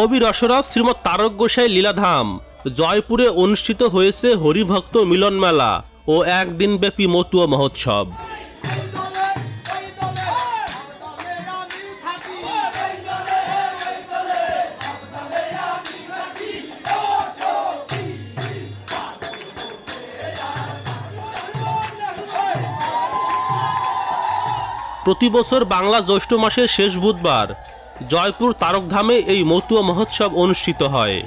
কবি রসরাজ শ্রীমৎ তারক গোসাই লীলাধাম, জয়পুরে অনুষ্ঠিত হয়েছে হরিভক্ত মিলন মেলা ও একদিনব্যাপী মতুয়া মহোৎসব। প্রতি বছর বাংলা জ্যৈষ্ঠ মাসের শেষ বুধবার জয়পুর তারকধামে এই মতুয়া মহোৎসব অনুষ্ঠিত হয়।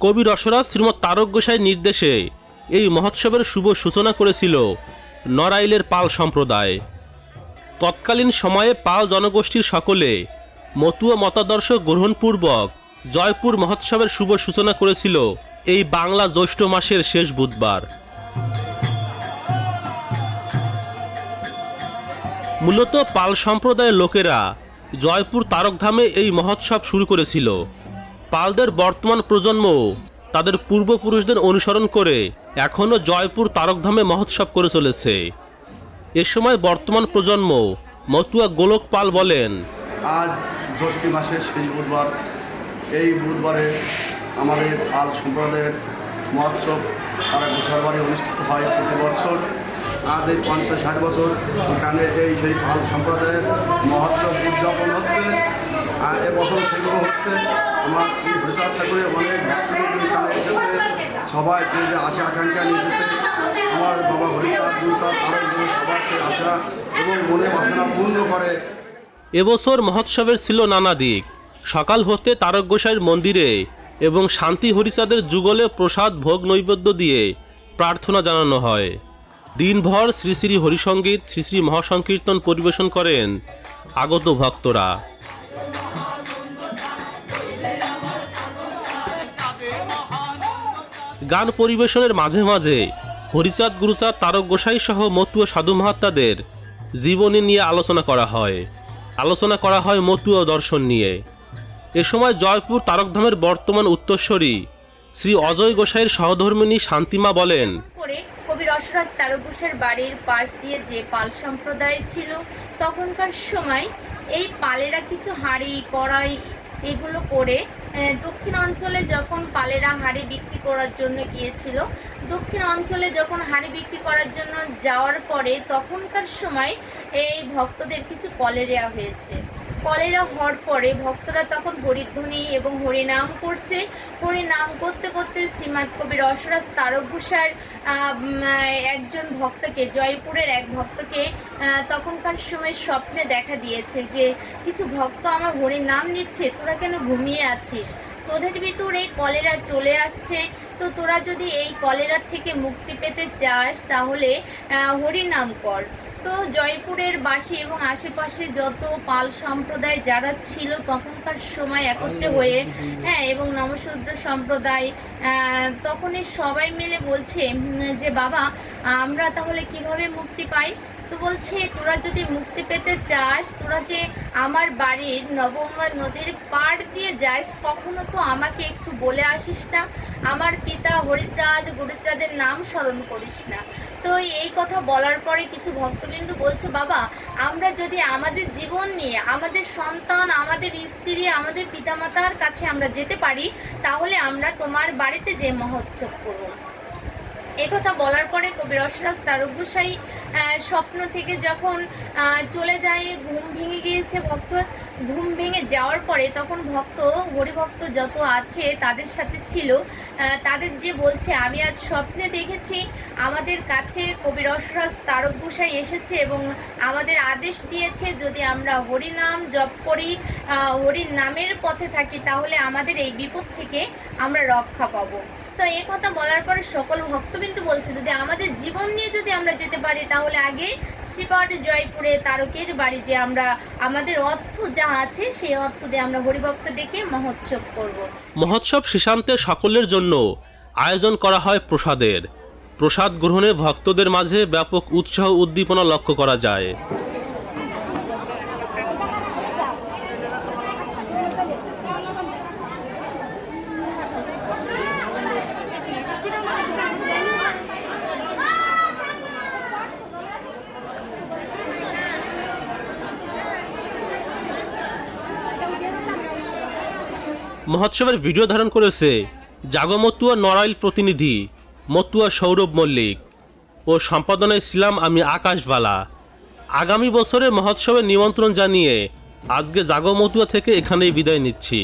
কবি রসরাজ শ্রীমৎ তারক গোসাই নির্দেশে এই মহোৎসবের শুভ সূচনা করেছিল নড়াইলের পাল সম্প্রদায়। তৎকালীন সময়ে পাল জনগোষ্ঠীর সকলে মতুয়া মতাদর্শ গ্রহণপূর্বক জয়পুর মহোৎসবের শুভ সূচনা করেছিল এই বাংলা জ্যৈষ্ঠ মাসের শেষ বুধবার। মূলত পাল সম্প্রদায়ের লোকেরা জয়পুর তারকধামে এই মহোৎসব শুরু করেছিল। পালদের বর্তমান প্রজন্ম তাদের পূর্বপুরুষদের অনুসরণ করে এখনও জয়পুর তারকধামে মহোৎসব করে চলেছে। এ সময় বর্তমান প্রজন্ম মতুয়া গোলক পাল বলেন, আজ জ্যৈষ্ঠী মাসের শেষ বুধবার। এই বুধবারে আমাদের পাল সম্প্রদায়ের মহোৎসব তারা গোসার বাড়ি অনুষ্ঠিত হয় প্রতি বছর। আজ এই পঞ্চাশ ষাট বছর এখানে এই সেই পাল সম্প্রদায়ের মহোৎসব উদযাপন হচ্ছে, আর এবছর সেগুলো হচ্ছে। আমার শ্রী হরিচাঁদ ঠাকুরের অনেক এসেছে, সবাই যে যে আশা, আকাঙ্ক্ষা নিয়ে এসেছে। আমার বাবা হরিচাঁদ গুরুচাঁদ আরও সবার সেই আশা এবং মনে বাসনা পূর্ণ করে। এবছর মহোৎসবের ছিল নানা দিক। সকাল হতে তারক গোসাইয়ের মন্দিরে এবং শান্তি হরিচাঁদের যুগলে প্রসাদ, ভোগ, নৈবেদ্য দিয়ে প্রার্থনা জানানো হয়। দিনভর শ্রী শ্রী হরিসঙ্গীত শ্রী শ্রী মহাসংকীর্তন পরিবেশন করেন আগত ভক্তরা। গান পরিবেশনের মাঝে মাঝে হরিচাঁদ গুরুচাঁদ তারক গোসাই সহ মতুয়া সাধু মহাত্মাদের জীবনী নিয়ে আলোচনা করা হয়। আলোচনা করা হয় মতুয়া দর্শন নিয়ে। এ সময় জয়পুর তারকধামের বর্তমান উত্তরস্বরী শ্রী অজয় গোসাইয়ের সহধর্মিনী শান্তিমা বলেন কবি তারঘোষের বাড়ির পাশ দিয়ে যে পাল সম্প্রদায় ছিল, তখনকার সময় এই পালেরা কিছু হাঁড়ি, কড়াই এগুলো করে দক্ষিণ অঞ্চলে যখন পালেরা হাঁড়ি বিক্রি করার জন্য গিয়েছিল, দক্ষিণ অঞ্চলে যখন হাঁড়ি বিক্রি করার জন্য যাওয়ার পরে তখনকার সময় এই ভক্তদের কিছু কলেরিয়া হয়েছে। কলেরা হওয়ার পরে ভক্তরা তখন হরিধ্বনি এবং হরিনাম করছে। হরিনাম করতে করতে শ্রীমাদ কবি রসরাজ তারক ঘোষার একজন ভক্তকে, জয়পুরের এক ভক্তকে তখনকার সময় স্বপ্নে দেখা দিয়েছে যে, কিছু ভক্ত আমার হরিনাম নিচ্ছে, তোরা কেন ঘুমিয়ে আছিস? তোদের ভিতর এই কলেরা চলে আসছে। তো তোরা যদি এই কলেরা থেকে মুক্তি পেতে চাস, তাহলে হরিনাম কর। তো জয়পুরের বাসী এবং আশেপাশে যত পাল সম্প্রদায় যারা ছিল তখনকার সময় একত্রে হয়ে হ্যাঁ এবং নমশূদ্র সম্প্রদায় তখনই সবাই মিলে বলছে যে বাবা আমরা তাহলে কীভাবে মুক্তি পাই? তো বলছে, তোরা যদি মুক্তি পেতে চাস, তোরা যে আমার বাড়ির নবমা নদীর পাড় দিয়ে যাস, কখনো তো আমাকে একটু বলে আসিস না। আমার পিতা হরিচাঁদ, গুরুচাঁদের নাম স্মরণ করিস না। তো এই কথা বলার পরে কিছু ভক্তবিন্দু বলছে, বাবা, আমরা যদি আমাদের জীবন নিয়ে, আমাদের সন্তান, আমাদের স্ত্রী, আমাদের পিতামাতার কাছে আমরা যেতে পারি, তাহলে আমরা তোমার বাড়িতে যে মহোৎসব করব। একথা বলার পরে কবি রসরাজ তারক গোসাই স্বপ্ন থেকে যখন চলে যায়, ঘুম ভেঙে গিয়েছে ভক্ত ঘুম ভেঙে যাওয়ার পরে তখন ভক্ত, হরিভক্ত যত আছে তাদের সাথে ছিল তাদের যে বলছে, আমি আজ স্বপ্নে দেখেছি, আমাদের কাছে কবি রসরাজ তারক গোসাই এসেছে এবং আমাদের আদেশ দিয়েছে, যদি আমরা হরিনাম জপ করি হরির নামের পথে থাকি, তাহলে আমাদের এই বিপদ থেকে আমরা রক্ষা পাবো। তো এই কথা বলার পরে সকল ভক্তবিন্দু বলছে, যদি আমাদের জীবন নিয়ে যদি আমরা যেতে পারি, তাহলে আগে শ্রীপাট জয়পুরে তারকের বাড়ি যে আমরা, আমাদের অর্থ যা আছে, সেই অর্থ দিয়ে আমরা হরিভক্ত ডেকে মহোৎসব করব। মহোৎসব শেষান্তে সকলের জন্য আয়োজন করা হয় প্রসাদের প্রসাদ গ্রহণে ভক্তদের মাঝে ব্যাপক উৎসাহ উদ্দীপনা লক্ষ্য করা যায় মহোৎসবের ভিডিও ধারণ করেছে জাগমতুয়া নড়াইল প্রতিনিধি মতুয়া সৌরভ মল্লিক ও সম্পাদনায় ছিলাম আমি আকাশবালা। আগামী বছরে মহোৎসবের নিমন্ত্রণ জানিয়ে আজকে জাগমতুয়া থেকে এখানেই বিদায় নিচ্ছি।